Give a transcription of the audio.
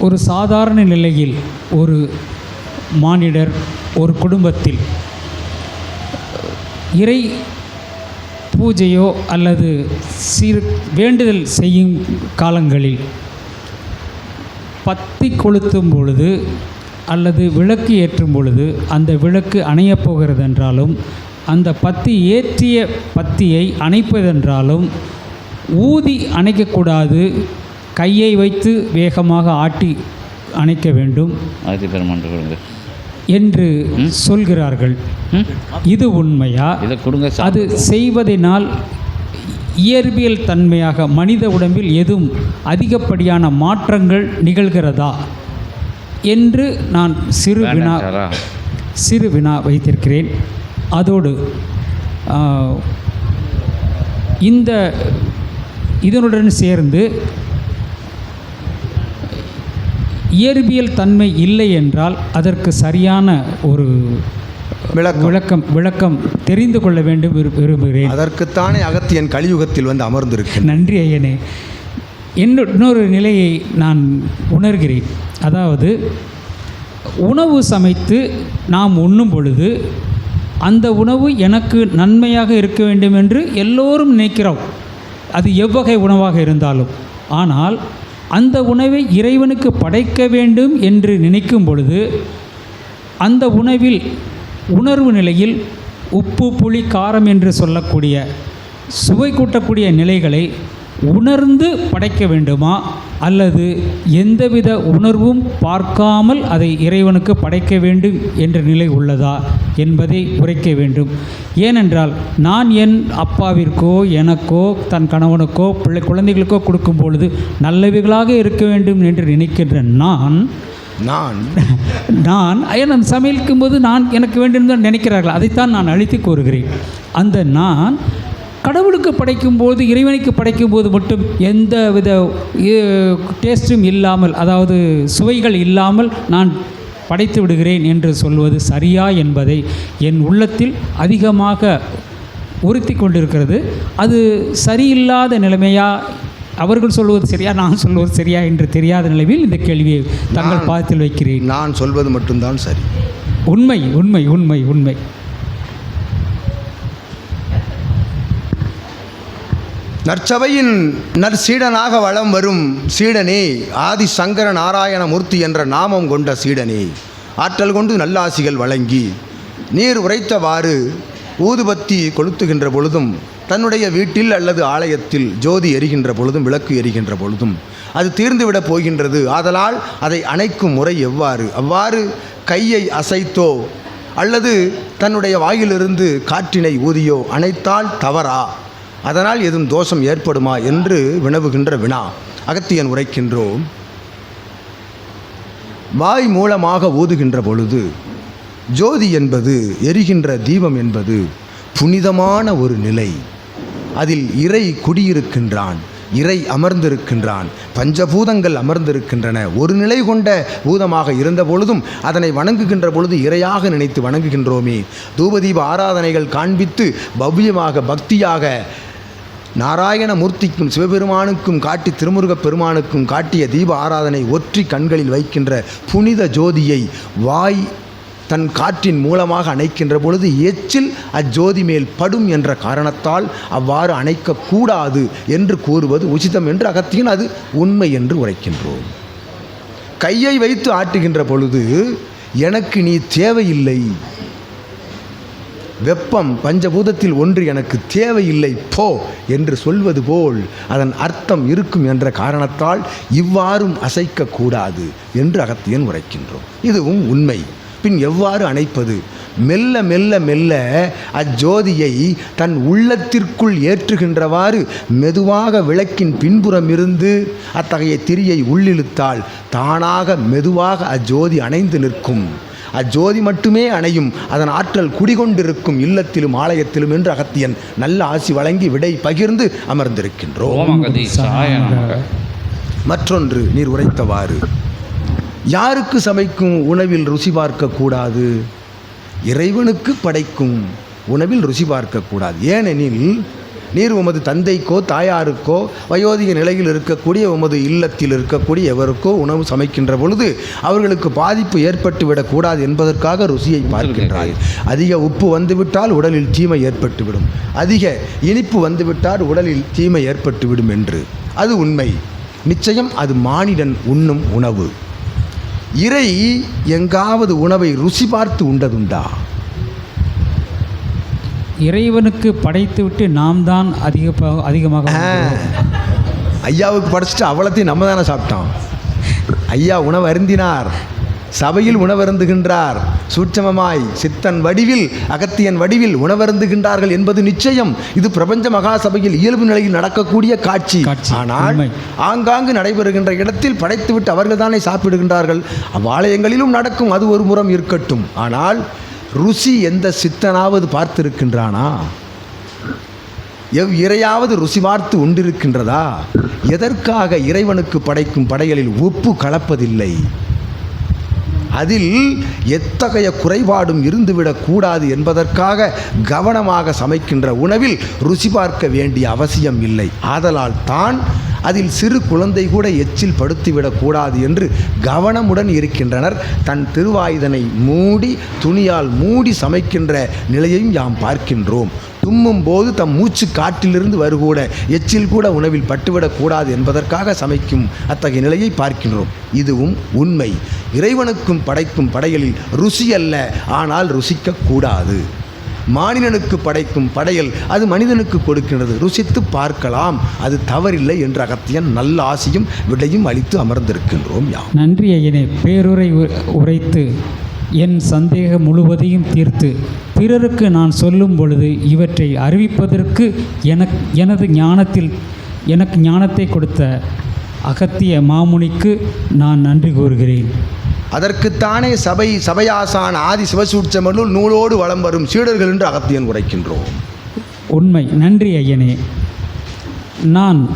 ஒரு சாதாரண நிலையில் ஒரு மானிடர் ஒரு குடும்பத்தில் இறை பூஜையோ அல்லது சீர் வேண்டுதல் செய்யும் காலங்களில் பத்தி கொளுத்தும் பொழுது அல்லது விளக்கு ஏற்றும் பொழுது அந்த விளக்கு அணையப் போகிறது என்றாலும் அந்த பத்தி ஏற்றிய பத்தியை அணைப்பதென்றாலும் ஊதி அணைக்கக்கூடாது கையை வைத்து வேகமாக ஆட்டி அணைக்க வேண்டும் ஆதி பெருமான் கொடுங்க. என்று சொல்கிறார்கள். இது உண்மையா? இதை கொடுங்க அது செய்வதனால் இயற்பியல் தன்மையாக மனித உடம்பில் எதுவும் அதிகப்படியான மாற்றங்கள் நிகழ்கிறதா என்று நான் சிறு வினா சிறு வினா வைத்திருக்கிறேன். அதோடு இந்த இதனுடன் சேர்ந்து இயற்பியல் தன்மை இல்லை என்றால் அதற்கு சரியான ஒரு விளக்கம். விளக்கம் விளக்கம் தெரிந்து கொள்ள வேண்டும் விரு- விரும்புகிறேன். அதற்குத்தானே அகத்தியன் கலியுகத்தில் வந்து அமர்ந்திருக்கின்றான். நன்றி ஐயனே. இன்னொ- இன்னொரு நிலையை நான் உணர்கிறேன். அதாவது உணவு சமைத்து நாம் உண்ணும் பொழுது அந்த உணவு எனக்கு நன்மையாக இருக்க வேண்டும் என்று எல்லோரும் நினைக்கிறோம். அது எவ்வகை உணவாக இருந்தாலும். ஆனால் அந்த உணவை இறைவனுக்கு படைக்க வேண்டும் என்று நினைக்கும் பொழுது அந்த உணவில் உணர்வு நிலையில் உப்பு புளி காரம் என்று சொல்லக்கூடிய சுவை கூட்டக்கூடிய நிலைகளை உணர்ந்து படைக்க வேண்டுமா? அல்லது எந்தவித உணர்வும் பார்க்காமல் அதை இறைவனுக்கு படைக்க வேண்டும் என்ற நிலை உள்ளதா என்பதை உரைக்க வேண்டும். ஏனென்றால் நான் என் அப்பாவிற்கோ எனக்கோ தன் கணவனுக்கோ பிள்ளை குழந்தைகளுக்கோ கொடுக்கும் பொழுது நல்லவைகளாக இருக்க வேண்டும் என்று நினைக்கின்ற நான் நான் நான் நான் சமையலிக்கும் போது நான் எனக்கு வேண்டும் தான் நினைக்கிறார்கள் அதைத்தான் நான் அழித்து கூறுகிறேன். அந்த நான் கடவுளுக்கு படைக்கும்போது இறைவனுக்கு படைக்கும்போது மட்டும் எந்த வித டேஸ்ட்டும் இல்லாமல் அதாவது சுவைகள் இல்லாமல் நான் படைத்து விடுகிறேன் என்று சொல்வது சரியா என்பதை என் உள்ளத்தில் அதிகமாக உறுத்தி கொண்டிருக்கிறது. அது சரியில்லாத நிலைமையா? அவர்கள் சொல்வது சரியா நான் சொல்வது சரியா என்று தெரியாத நிலையில் இந்த கேள்வியை தங்கள் பாதத்தில் வைக்கிறேன். நான் சொல்வது மட்டும்தான் சரி. உண்மை உண்மை உண்மை உண்மை. நற்சபையின் நற்சீடனாக வலம் வரும் சீடனே ஆதி சங்கர நாராயணமூர்த்தி என்ற நாமம் கொண்ட சீடனே. ஆற்றல் கொண்டு நல்லாசிகள் வழங்கி நீர் உரைத்தவாறு ஊதுபத்தி கொளுத்துகின்ற பொழுதும் தன்னுடைய வீட்டில் அல்லது ஆலயத்தில் ஜோதி எரிகின்ற பொழுதும் விளக்கு எரிகின்ற பொழுதும் அது தீர்ந்துவிடப் போகின்றது. ஆதலால் அதை அணைக்கும் முறை எவ்வாறு? அவ்வாறு கையை அசைத்தோ அல்லது தன்னுடைய வாயிலிருந்து காற்றினை ஊதியோ அணைத்தால் தவறா? அதனால் எதுவும் தோஷம் ஏற்படுமா என்று வினவுகின்ற வினா. அகத்தியன் உரைக்கின்றோம். வாய் மூலமாக ஊதுகின்ற பொழுது ஜோதி என்பது எரிகின்ற தீபம் என்பது புனிதமான ஒரு நிலை. அதில் இறை குடியிருக்கின்றான் இறை அமர்ந்திருக்கின்றான் பஞ்சபூதங்கள் அமர்ந்திருக்கின்றன. ஒரு நிலை கொண்ட பூதமாக இருந்த பொழுதும் அதனை வணங்குகின்ற பொழுது இறையாக நினைத்து வணங்குகின்றோமே. தூபதீப ஆராதனைகள் காண்பித்து பவ்யமாக பக்தியாக நாராயணமூர்த்திக்கும் சிவபெருமானுக்கும் காட்டி திருமுருகப் பெருமானுக்கும் காட்டிய தீப ஆராதனை ஒற்றி கண்களில் வைக்கின்ற புனித ஜோதியை வாய் தன் காற்றின் மூலமாக அணைக்கின்ற பொழுது எச்சில் அஜோதி மேல் படும் என்ற காரணத்தால் அவ்வாறு அணைக்கக்கூடாது என்று கூறுவது உச்சிதம் என்று அகத்தியன் அது உண்மை என்று உரைக்கின்றோம். கையை வைத்து ஆட்டுகின்ற பொழுது எனக்கு நீ தேவையில்லை. வெப்பம் பஞ்சபூதத்தில் ஒன்று எனக்கு தேவையில்லை போ என்று சொல்வது போல் அதன் அர்த்தம் இருக்கும் என்ற காரணத்தால் இவ்வாறும் அசைக்கக்கூடாது என்று அகத்தியன் உரைக்கின்றோம். இதுவும் உண்மை. பின் எவ்வாறு அணைப்பது? மெல்ல மெல்ல மெல்ல அஜோதியை தன் உள்ளத்திற்குள் ஏற்றுகின்றவாறு மெதுவாக விளக்கின் பின்புறம் இருந்து அத்தகைய திரியை உள்ளிழுத்தால் தானாக மெதுவாக அஜோதி அணைந்து நிற்கும். அஜோதி மட்டுமே அணையும். அதன் ஆற்றல் குடிகொண்டிருக்கும் இல்லத்திலும் ஆலயத்திலும் என்று அகத்தியன் நல்ல ஆசி வழங்கி விடை பகிர்ந்து அமர்ந்திருக்கின்றோம். மற்றொன்று நீர் உரைத்தவாறு. யாருக்கு சமைக்கும் உணவில் ருசி பார்க்கக்கூடாது? இறைவனுக்கு படைக்கும் உணவில் ருசி பார்க்கக்கூடாது. ஏனெனில் நீர் உமது தந்தைக்கோ தாயாருக்கோ வயோதிக நிலையில் இருக்கக்கூடிய உமது இல்லத்தில் இருக்கக்கூடிய எவருக்கோ உணவு சமைக்கின்ற பொழுது அவர்களுக்கு பாதிப்பு ஏற்பட்டு விடக்கூடாது என்பதற்காக ருசியை பார்க்கின்றாய். அதிக உப்பு வந்துவிட்டால் உடலில் தீமை ஏற்பட்டுவிடும். அதிக இனிப்பு வந்துவிட்டால் உடலில் தீமை ஏற்பட்டுவிடும் என்று. அது உண்மை. நிச்சயம் அது மானிடன் உண்ணும் உணவு. இறை எங்காவது உணவை ருசி பார்த்து உண்டதுண்டா? இறைவனுக்கு படைத்துவிட்டு நாம் தான் அதிக அதிகமாக ஐயாவுக்கு படைச்சிட்டு அவ்வளத்தையும் நம்ம தானே சாப்பிட்டோம். ஐயா உணவு அருந்தினார் சபையில் உணவருந்துகின்றார். சூட்சமமாய் சித்தன் வடிவில் அகத்தியன் வடிவில் உணவருந்துகின்றார்கள் என்பது நிச்சயம். இது பிரபஞ்ச மகா சபையில் இயல்பு நிலையில் நடக்கக்கூடிய காட்சி. ஆனால். ஆங்காங்கு நடைபெறுகின்ற இடத்தில் படைத்துவிட்டு அவர்கள் தானே சாப்பிடுகின்றார்கள். அவ்வாலயங்களிலும் நடக்கும் அது ஒரு முறம் இருக்கட்டும். ஆனால் ருசி எந்த சித்தனாவது பார்த்திருக்கின்றானா? எவ் இறையாவது ருசி பார்த்து உண்டிருக்கின்றதா? எதற்காக இறைவனுக்கு படைக்கும் படைகளில் உப்பு கலப்பதில்லை? அதில் எத்தகைய குறைபாடும் இருந்துவிடக்கூடாது என்பதற்காக கவனமாக சமைக்கின்ற உணவில் ருசி பார்க்க வேண்டிய அவசியம் இல்லை. ஆதலால் தான் அதில் சிறு குழந்தை கூட எச்சில் படுத்திவிடக்கூடாது என்று கவனமுடன் இருக்கின்றனர். தன் திருவாயுதனை மூடி துணியால் மூடி சமைக்கின்ற நிலையையும் யாம் பார்க்கின்றோம். தும்மும் போது தம் மூச்சு காற்றிலிருந்து வருகூட எச்சில் கூட உணவில் பட்டுவிடக்கூடாது என்பதற்காக சமைக்கும் அத்தகைய நிலையை பார்க்கின்றோம். இதுவும் உண்மை. இறைவனுக்கும் படைக்கும் படைகளில் ருசி அல்ல ஆனால் ருசிக்கக்கூடாது. மானிடனுக்கு படைக்கும் படையல் அது மனிதனுக்கு கொடுக்கின்றது. ருசித்து பார்க்கலாம். அது தவறில்லை என்ற அகத்தியன் நல்ல ஆசையும் விடையும் அளித்து அமர்ந்திருக்கின்றோம் யாம். நன்றி ஐயனே. பேருரை உ- உரைத்து என் சந்தேகம் முழுவதையும் தீர்த்து பிறருக்கு நான் சொல்லும் பொழுது இவற்றை அறிவிப்பதற்கு எனக் எனது ஞானத்தில் எனக்கு ஞானத்தை கொடுத்த அகத்திய மாமுனிக்கு நான் நன்றி கூறுகிறேன். அதற்குத்தானே சபை சபையாசான் ஆதி சிவசூட்சமனுள் நூலோடு வலம் வரும் சீடர்கள் என்று அகத்தியன் உரைக்கின்றோம். உண்மை. நன்றி ஐயனே. நான்